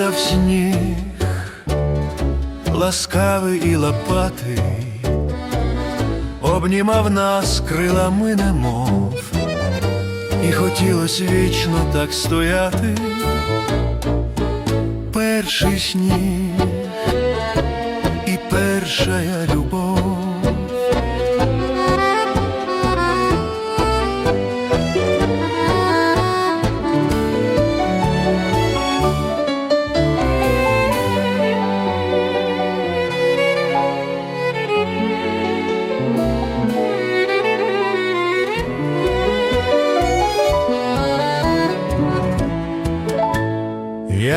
падав сніг, ласкавий і лопатий, обнімав нас крилами немов, і хотілось вічно так стояти. Перший сніг і перша любов.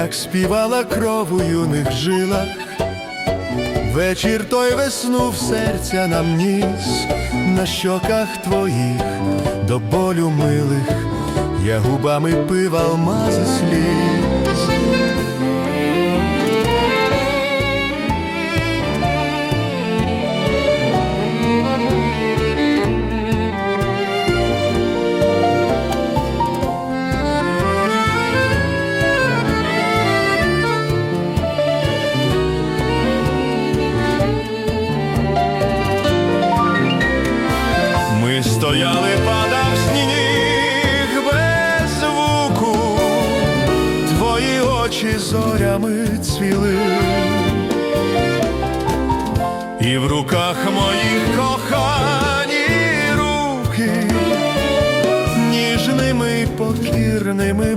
Як співала кров у юних жилах, вечір той весну в серця нам ніс, на щоках твоїх до болю милих, я губами пив алмази сліз. Очі зорями цвіли, і в руках моїх кохані руки ніжними покірними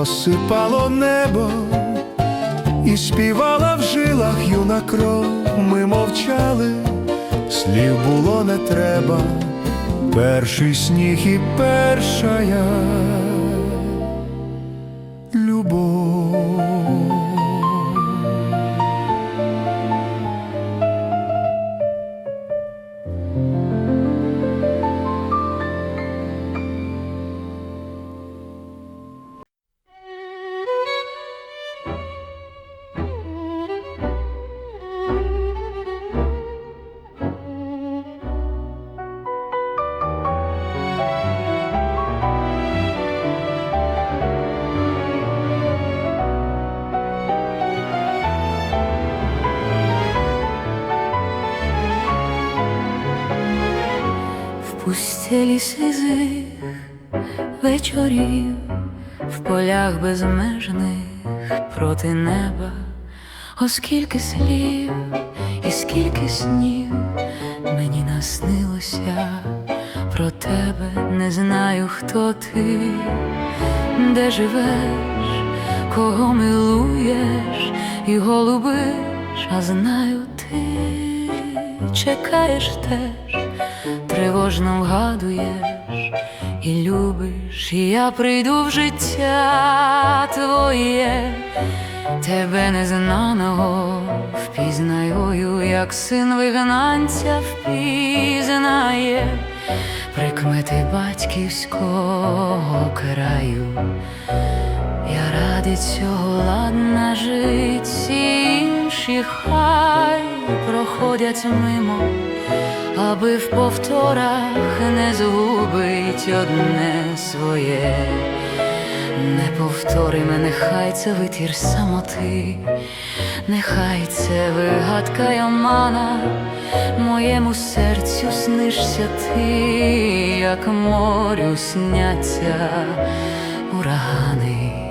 розсипало небо, і співала в жилах юна кров, ми мовчали, слів було не треба, перший сніг і перша я пустелі сизих вечорів, в полях безмежних проти неба, оскільки слів і скільки снів мені наснилося про тебе, не знаю, хто ти, де живеш, кого милуєш і голубиш, а знаю ти чекаєш теж тривожно вгадуєш і любиш, і я прийду в життя твоє, тебе незнаного впізнаю, як син вигнанця впізнає. Прикмети батьківського краю. Я ради цього ладна жить, інші хай проходять мимо, аби в повторах не згубить одне своє. Неповториме, нехай це витір самоти, нехай це вигадка й омана, моєму серцю снишся ти, як морю сняться урагани.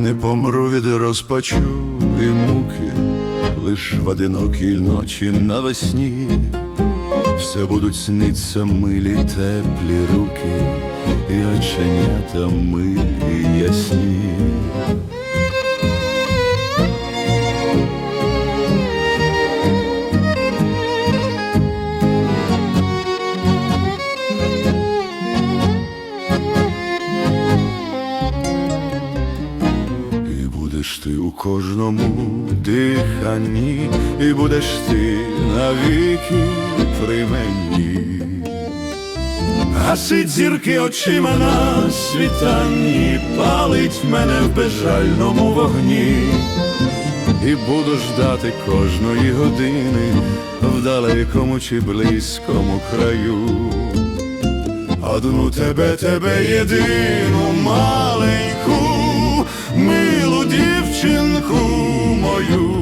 Не помру від розпачу і муки, лиш в одинокій ночі навесні. Все будуть сниться милі теплі руки, і оченята милі ясні. Будеш ти у кожному диханні, і будеш ти навіки при мені. Гасить зірки очима на світанні, палить мене в безжальному вогні, і буду ждати кожної години в далекому чи близькому краю. Одну тебе, тебе єдину маю. Who ku moju.